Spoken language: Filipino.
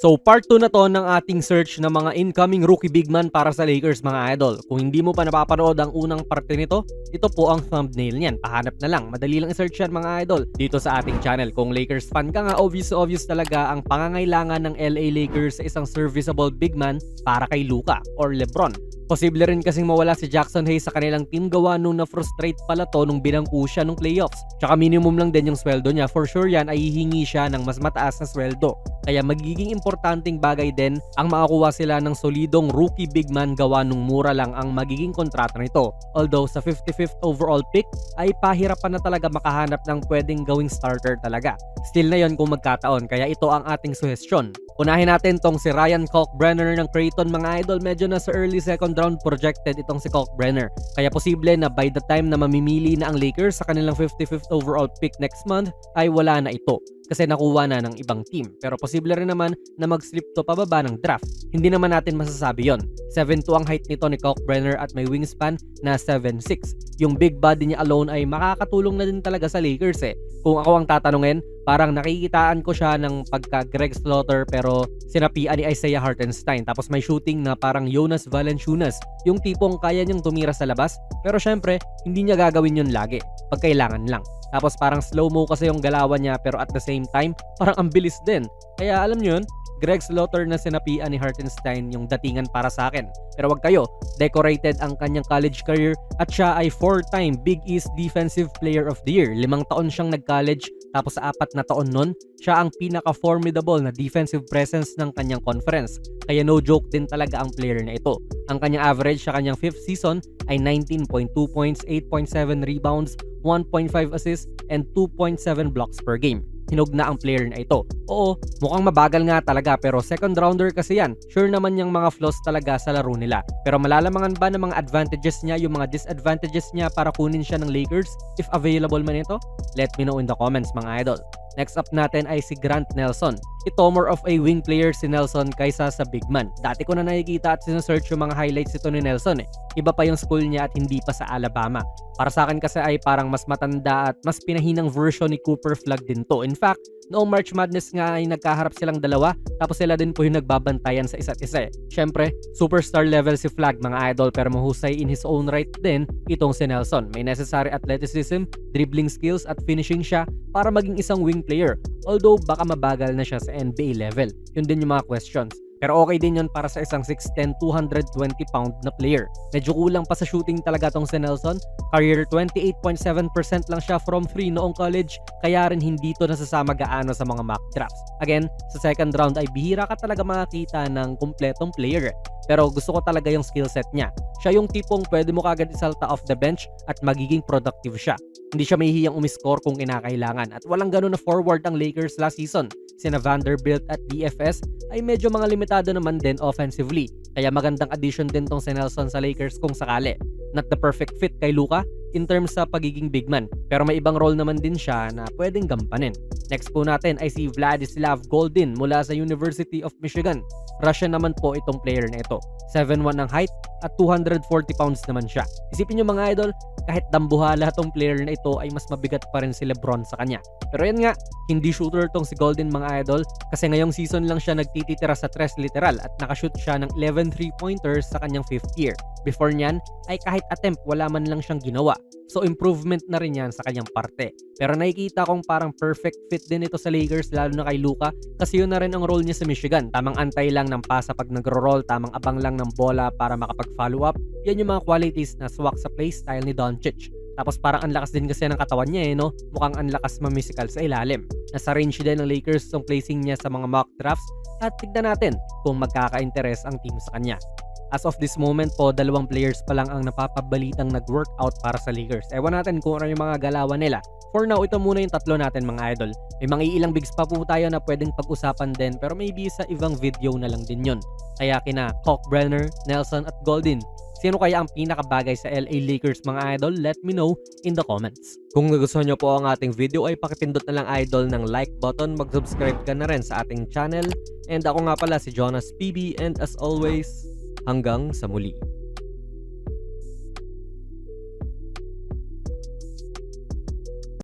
So part 2 na to ng ating search ng mga incoming rookie big man para sa Lakers mga idol. Kung hindi mo pa napapanood ang unang parte nito, ito po ang thumbnail niyan. Pahanap na lang. Madali lang i-search yan mga idol dito sa ating channel. Kung Lakers fan ka nga, obvious obvious talaga ang pangangailangan ng LA Lakers sa isang serviceable big man para kay Luka or Lebron. Posible rin kasing mawala si Jackson Hayes sa kanilang team gawa nung na-frustrate pala to nung binangku siya nung playoffs. Tsaka minimum lang din yung sweldo niya. For sure yan ay hihingi siya ng mas mataas na sweldo. Kaya magiging importanteng bagay din ang makakuha sila ng solidong rookie big man gawa nung mura lang ang magiging kontrata nito. Although sa 55th overall pick ay pahirapan na talaga makahanap ng pwedeng gawing starter talaga. Still na yon kung magkataon kaya ito ang ating suhestyon. Unahin natin tong si Ryan Kalkbrenner ng Creighton mga idol. Medyo na sa early second round projected itong si Kalkbrenner. Kaya posible na by the time na mamimili na ang Lakers sa kanilang 55th overall pick next month ay wala na ito kasi nakuha na ng ibang team. Pero posible rin naman na mag-slip to pababa ng draft. Hindi naman natin masasabi yon. 7'2 ang height nito ni Kalkbrenner at may wingspan na 7'6. Yung big body niya alone ay makakatulong na din talaga sa Lakers eh. Kung ako ang tatanungin, parang nakikitaan ko siya ng pagka Greg Slaughter pero sinapian ni Isaiah Hartenstein. Tapos may shooting na parang Jonas Valanciunas. Yung tipong kaya niyang tumira sa labas pero syempre hindi niya gagawin yun lagi. Pag kailangan lang. Tapos parang slow-mo kasi yung galawan niya pero at the same time parang ang bilis din. Kaya alam niyo yun, Greg Slaughter na sinapian ni Hartenstein yung datingan para sa akin. Pero wag kayo, decorated ang kanyang college career at siya ay four-time Big East Defensive Player of the Year. Limang taon siyang nag-college tapos sa apat na taon nun, siya ang pinaka-formidable na defensive presence ng kanyang conference. Kaya no joke din talaga ang player na ito. Ang kanyang average sa kanyang fifth season ay 19.2 points, 8.7 rebounds, 1.5 assists, and 2.7 blocks per game hinog na ang player na ito. Oo, mukhang mabagal nga talaga pero second rounder kasi yan. Sure naman yung mga flaws talaga sa laro nila. Pero malalamangan ba ng mga advantages niya yung mga disadvantages niya para kunin siya ng Lakers if available man ito? Let me know in the comments mga idol. Next up natin ay si Grant Nelson. Ito more of a wing player si Nelson kaysa sa big man. Dati ko na nakikita at sinesearch yung mga highlights ito ni Nelson eh. Iba pa yung school niya at hindi pa sa Alabama. Para sa akin kasi ay parang mas matanda at mas pinahinang version ni Cooper Flag din to. In fact, noong March Madness nga ay nagkaharap silang dalawa tapos sila din po yung nagbabantayan sa isa't isa. eh. Syempre, superstar level si Flag mga idol pero mahusay in his own right din itong si Nelson. May necessary athleticism, dribbling skills at finishing siya para maging isang wing player. Although baka mabagal na siya sa NBA level. Yun din yung mga questions. Pero okay din yun para sa isang 6'10", 220 pound na player. Medyo kulang pa sa shooting talaga tong si Nelson. Career 28.7% lang siya from 3 noong college, kaya rin hindi to nasasama gaano sa mga mock drafts. Again, sa second round ay bihira ka talaga makakita ng kumpletong player. Pero gusto ko talaga yung skill set niya. Siya yung tipong pwede mo kagad isalta off the bench at magiging productive siya. Hindi siya mahihiyang umiscore kung kinakailangan at walang ganun na forward ang Lakers last season. Sina Vanderbilt at DFS ay medyo mga limitado naman din offensively. Kaya magandang addition din tong si Nelson sa Lakers kung sakali. Not the perfect fit kay Luka in terms sa pagiging big man. Pero may ibang role naman din siya na pwedeng gampanin. Next po natin ay si Vladislav Goldin mula sa University of Michigan. Russian naman po itong player na ito. 7'1 ang height at 240 pounds naman siya. Isipin nyo mga idol, kahit dambuhala tong player na ito ay mas mabigat pa rin si Lebron sa kanya. Pero yan nga, hindi shooter tong si Golden mga idol kasi ngayong season lang siya nagtitira sa tres literal at nakashoot siya ng 11 3-pointers sa kanyang fifth year. Before niyan ay kahit attempt wala man lang siyang ginawa. So improvement na rin yan sa kanyang parte. Pero nakikita kong parang perfect fit din ito sa Lakers lalo na kay Luka kasi yun na rin ang role niya sa Michigan. Tamang antay lang ng pasa pag nagro-roll, tamang abang lang ng bola para makapag-follow up. Yan yung mga qualities na swak sa play style ni Doncic. Tapos parang ang lakas din kasi ng katawan niya eh, no? Mukhang ang lakas mamisical sa ilalim. Nasa range din ng Lakers yung placing niya sa mga mock drafts at tignan natin kung magkaka-interest ang team sa kanya. As of this moment po, dalawang players pa lang ang napapabalitang nag-workout para sa Lakers. Ewan natin kung ano yung mga galawan nila. For now, ito muna yung tatlo natin mga idol. May mga ilang bigs pa po tayo na pwedeng pag-usapan din pero maybe sa ibang video na lang din yun. Kaya kina Kalkbrenner, Nelson at Goldin. Sino kaya ang pinakabagay sa LA Lakers mga idol? Let me know in the comments. Kung nagustuhan nyo po ang ating video ay pakipindot na lang idol ng like button, mag-subscribe ka na rin sa ating channel. And ako nga pala si Jonas PB and as always, hanggang sa muli.